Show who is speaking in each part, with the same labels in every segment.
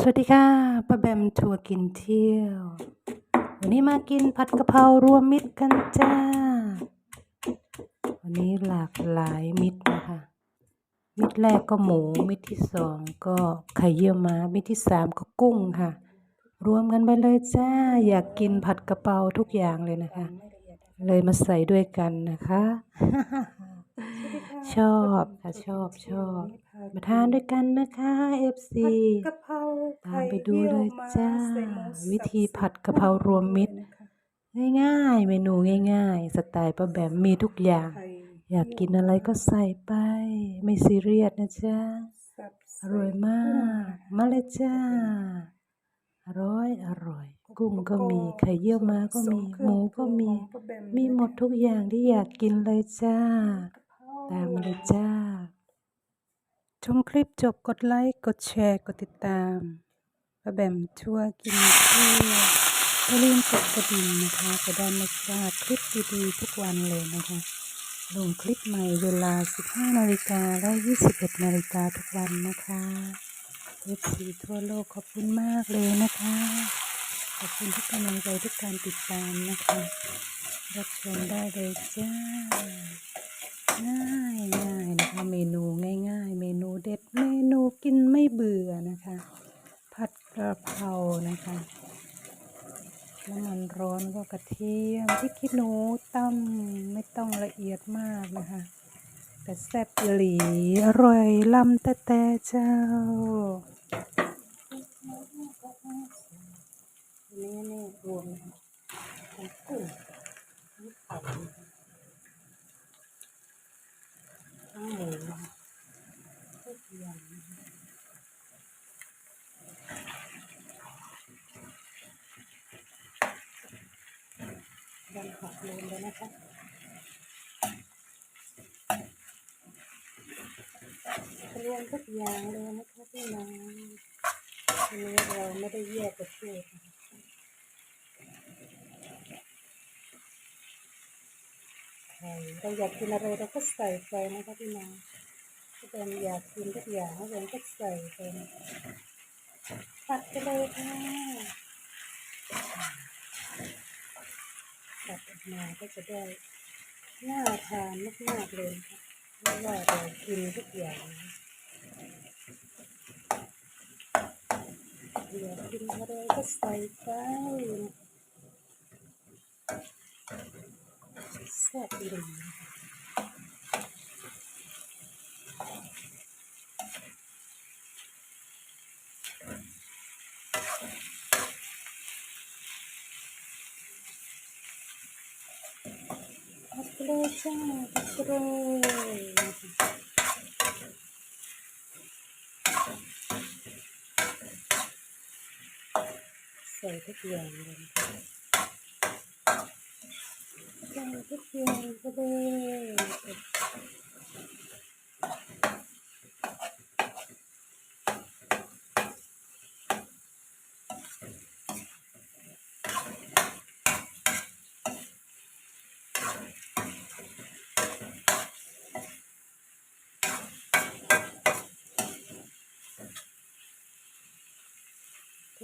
Speaker 1: สวัสดีค่ะป้าแบมทัวร์กินเที่ยว วันนี้มากินผัดกะเพรารวมมิตรกันจ้า วันนี้หลากหลายมิตรนะคะ มิตรแรกก็หมู มิตรที่สองก็ไข่เยี่ยวม้า มิตรที่สามก็กุ้งค่ะ รวมกันไปเลยจ้า อยากกินผัดกะเพราทุกอย่างเลยนะคะ เลยมาใส่ด้วยกันนะคะ ชอบค่ะชอบชอบ มาทานด้วยกันนะคะ FC
Speaker 2: กะเพรา
Speaker 1: ตามไปดูเลยจ้า วิธีผัดกะเพรารวมมิตร ง่ายๆ เมนูง่าย ๆ สไตล์ป้าแบมมีทุกอย่าง อยากกินอะไรก็ใส่ไป ไม่ซีเรียสนะจ๊ะ อร่อยมาก มาเลยจ้า อร่อยอร่อย กุ้งก็มีไข่เยี่ยวม้าก็มี หมูก็มี มีหมดทุกอย่างที่อยากกินเลยจ้า ตามมาเลยจ้า ชมคลิปจบกดไลค์ กดแชร์ กดติดตามป้าแบมชั่วกินเที่ยวอย่าลืมกดกระดิ่งนะคะ จะได้ไม่พลาดคลิปดีๆทุกวันเลยนะคะลงคลิปใหม่เวลา 15 นาฬิกาและ 21 นาฬิกาทุกวันนะคะเอฟซีทั่วโลกขอบคุณมากเลยนะคะ ขอบคุณทุกกำลังใจทุกการติดตามนะคะ รับชมได้เลยจ้าง่ายง่ายนะคะ เมนูง่าย ๆ เมนูเด็ด เมนูกินไม่เบื่อนะคะ ผัดกระเพรานะคะ น้ำมัน ระเทียมพริกขี้หนูตั้มไม่ต้องละเอียดมากนะคะ แต่แซ่บหลีอร่อยลำแต่แต่เจ้าอันนี้นี่รวมกุ้งทั้งไข่ทั้งหมูนะคะทุกอย่างนะคะ ดันผักรวมเลยนะคะรวมทุกอย่างเลยนะคะพี่น้องวันนี้เราไม่ได้แยกประเภทนะคะไข่เราอยากกินอะไรเราก็ใส่ไปนะคะพี่น้องถ้าเป็นอยากกินทุกอย่างเราก็ใส่ไปผัดไปเลยค่ะ มาก็จะได้น่าทานมากๆเลยค่ะเพราะว่าเรากินทุกอย่างนะคะอยากกินอะไรก็ใส่ไปแซ่บดี ผัดไปเลยจ้า ผ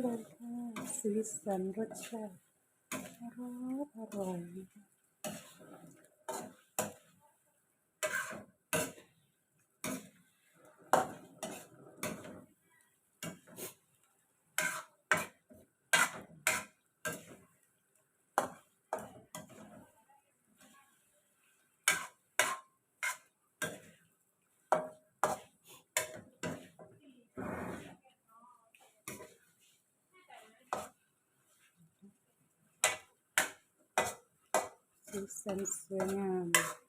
Speaker 1: เลยค่ะสีสันรสชาติอร่อยอร่อยนะคะ สีสัน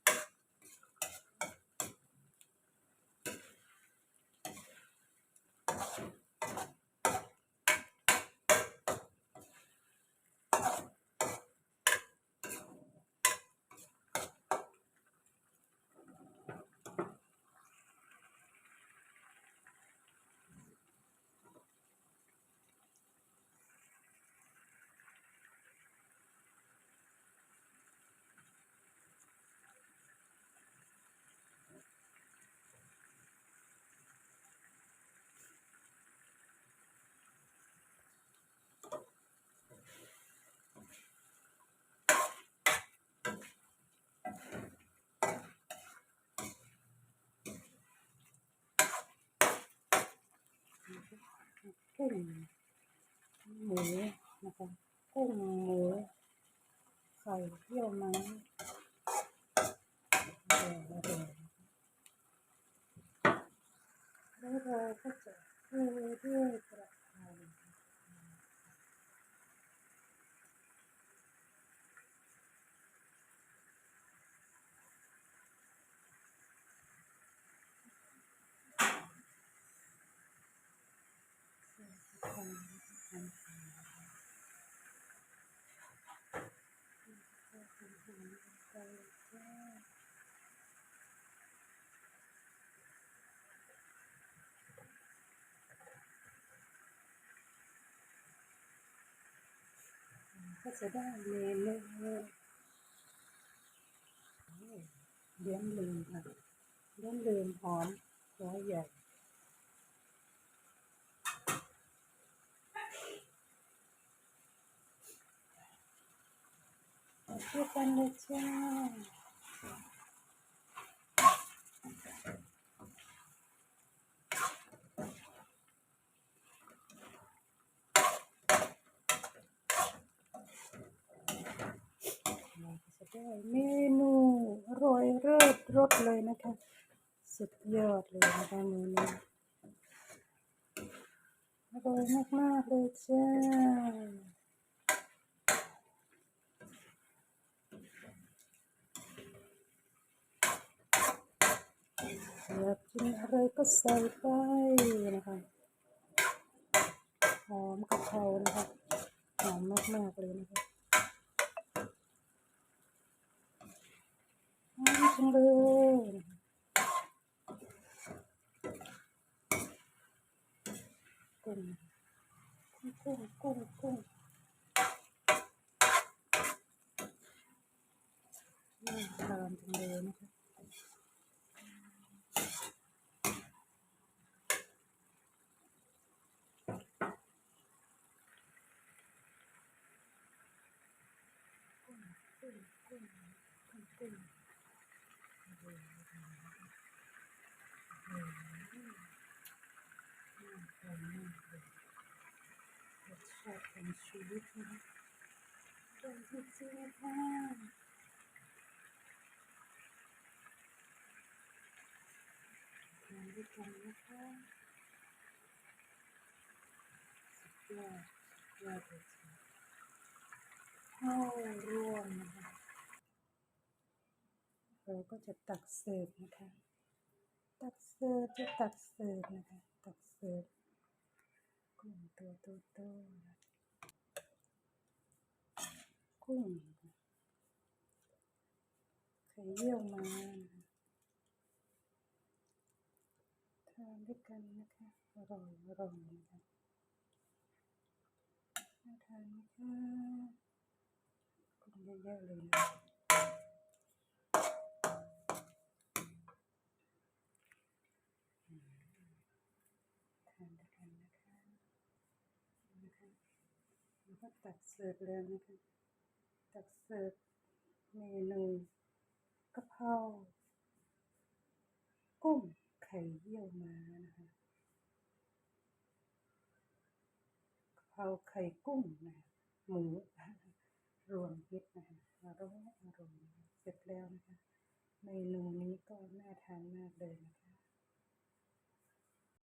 Speaker 1: กุ้งหมูนะคะกุ้งหมูไข่เยี่ยวม้าเดี๋ยวเดี๋ยวแล้วเราก็จะเทด้วยกระเพรา ก็จะได้เมนูเลี้ยงลืมค่ะเลี้ยงลืมหอมหัวใหญ่มาช่วยกันเลยจ้า ราก็จะได้เมนูอร่อยเลิศรสเลยนะคะ สุดยอดเลยนะคะเมนูอร่อยมากๆเลยจ้าอยากกินอะไรก็ใส่ไปนะคะหอมกะเพรานะคะหอมมากๆเลยนะคะหอมจังเลย กุ้งกุ้งกุ้งกุ้งน่าทานจังเลยนะคะรส ชาติของชีวิตนะคะจนที่สุดค่ะทานด้วยกันนะคะสุดยอดยอดเลยจ้ะข้าร่วมนะคะเราก็จะตักเสิร์ฟนะคะ ตักเสิร์ฟจะตักเสิร์ฟนะคะ โตัวโตๆนะกุ้งไข่เยี่ยวมาทานด้วยกันนะคะอร่อยอร่อยนะคะน่าทานนะคะกุ้งเยอะๆเลยนะ แล้วก็ตักเสิร์ฟแล้วนะคะตักเสิร์ฟเมนูกะเพรากุ้งไข่เยี่ยวม้านะคะกะเพราไข่กุ้งนะหมูรวมมิตนะคะอร่อยอร่อยเสร็จแล้วนะคะ เมนูนี้ก็น่าทานมากเลยนะคะ